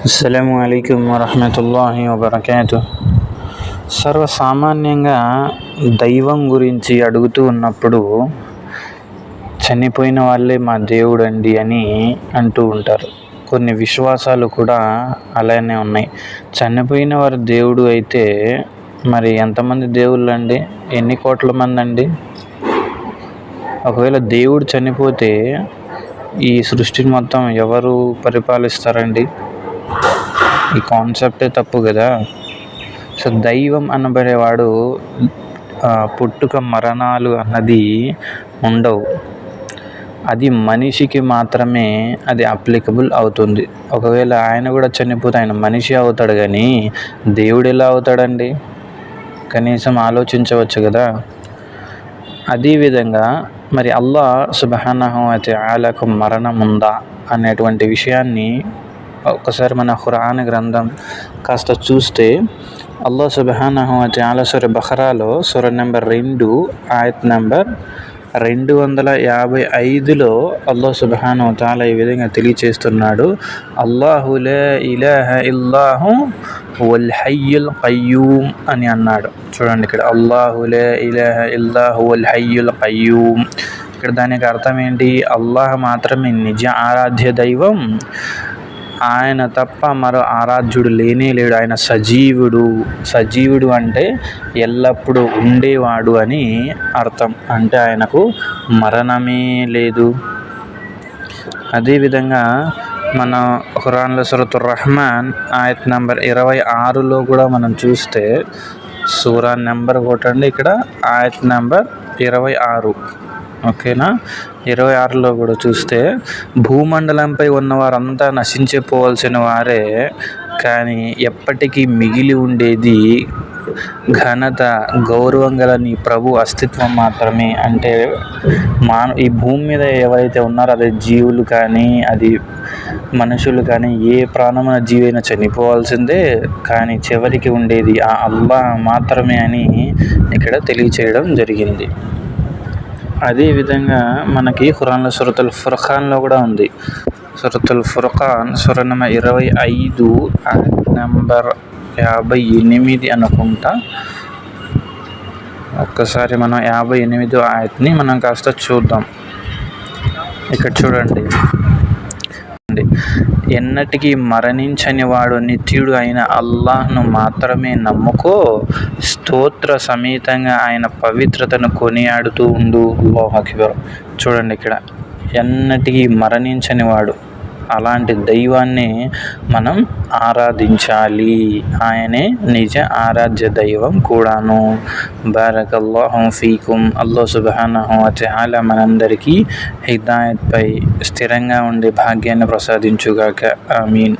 అస్సలం అయికం వరహమతుల్లాహి వబర్కాతు. సర్వసామాన్యంగా దైవం గురించి అడుగుతూ ఉన్నప్పుడు చనిపోయిన వాళ్ళే మా దేవుడు అండి అని అంటూ ఉంటారు. కొన్ని విశ్వాసాలు కూడా అలానే ఉన్నాయి. చనిపోయిన వారి దేవుడు అయితే మరి ఎంతమంది దేవుళ్ళు అండి ఎన్ని కోట్ల మంది అండి ఒకవేళ దేవుడు చనిపోతే ఈ సృష్టిని మొత్తం ఎవరు పరిపాలిస్తారండి? ఈ కాన్సెప్టే తప్పు కదా? సో దైవం అనబడేవాడు పుట్టుక మరణాలు అన్నది ఉండవు. అది మనిషికి మాత్రమే అది అప్లికబుల్ అవుతుంది. ఒకవేళ ఆయన కూడా చనిపోతే ఆయన మనిషి అవుతాడు కానీ దేవుడు ఎలా అవుతాడండి? కనీసం ఆలోచించవచ్చు కదా? అదేవిధంగా మరి అల్లా సుబహానహం అయితే ఆలకు మరణం ఉందా? అనేటువంటి విషయాన్ని ఒక్కసారి మన ఖురాన్ గ్రంథం కాస్త చూస్తే అల్లా సుబహానహు చాలా సుర బహరాలో సుర నెంబర్ రెండు ఆయత్ నెంబర్ రెండు వందల యాభై ఐదులో అల్లా సుబహాను తాలా ఈ విధంగా తెలియచేస్తున్నాడు. అల్లాహులే ఇలాహ ఇల్లాహు వల్ హయ్యుల్ కయ్యూమ్ అని అన్నాడు. చూడండి ఇక్కడ. అల్లాహులే ఇలాహ ఇల్లాహు వల్ హయ్యుల్ కయ్యూమ్ ఇక్కడ దానికి అర్థం ఏంటి? అల్లాహ్ మాత్రమే నిజ ఆరాధ్య దైవం ఆయన తప్ప మరో ఆరాధ్యుడు లేనే లేడు. ఆయన సజీవుడు. సజీవుడు అంటే ఎల్లప్పుడూ ఉండేవాడు అని అర్థం. అంటే ఆయనకు మరణమే లేదు. అదేవిధంగా మన ఖురాన్ల సురతు రహమాన్ ఆయత్ నెంబర్ ఇరవై ఆరులో కూడా మనం చూస్తే సూరా నెంబర్ కొట్టండి ఇక్కడ ఆయత్ నెంబర్ ఇరవై ఆరు. ఓకేనా? ఇరవై ఆరులో కూడా చూస్తే భూమండలంపై ఉన్న వారంతా నశించిపోవాల్సిన వారే కానీ ఎప్పటికీ మిగిలి ఉండేది ఘనత గౌరవం గల నీ ప్రభు అస్తిత్వం మాత్రమే. అంటే మాన ఈ భూమి మీద ఎవరైతే ఉన్నారో అదే జీవులు కానీ అది మనుషులు కానీ ఏ ప్రాణమైన జీవైనా చనిపోవాల్సిందే కానీ చివరికి ఉండేది ఆ అల్లా మాత్రమే అని ఇక్కడ తెలియచేయడం జరిగింది. అదేవిధంగా మనకి ఖురాన్లో సురతుల్ ఫుర్ఖాన్లో కూడా ఉంది. సురతుల్ ఫుర్ఖాన్ సుర నెంబర్ ఇరవై ఐదు నెంబర్ యాభై ఎనిమిది అనుకుంటా. ఒక్కసారి మనం యాభై ఎనిమిదో ఆయత్ని మనం కాస్త చూద్దాం. ఇక్కడ చూడండి. ఎన్నటికీ మరణించని వాడు నిత్యుడు అయిన అల్లాహ్ను మాత్రమే నమ్ముకో స్తోత్ర సమేతంగా ఆయన పవిత్రతను కొనియాడుతూ ఉండు. అల్లాహ్ చూడండి ఇక్కడ. ఎన్నటికీ మరణించని వాడు అలాంటి దైవాన్ని మనం ఆరాధించాలి. ఆయనే నిజ ఆరాధ్య దైవం కూడాను. బారకల్లాహం ఫీకుం. అల్లో సుబహానహం చాలా మనందరికీ హిదాయత్పై స్థిరంగా ఉండే భాగ్యాన్ని ప్రసాదించుగాక. I mean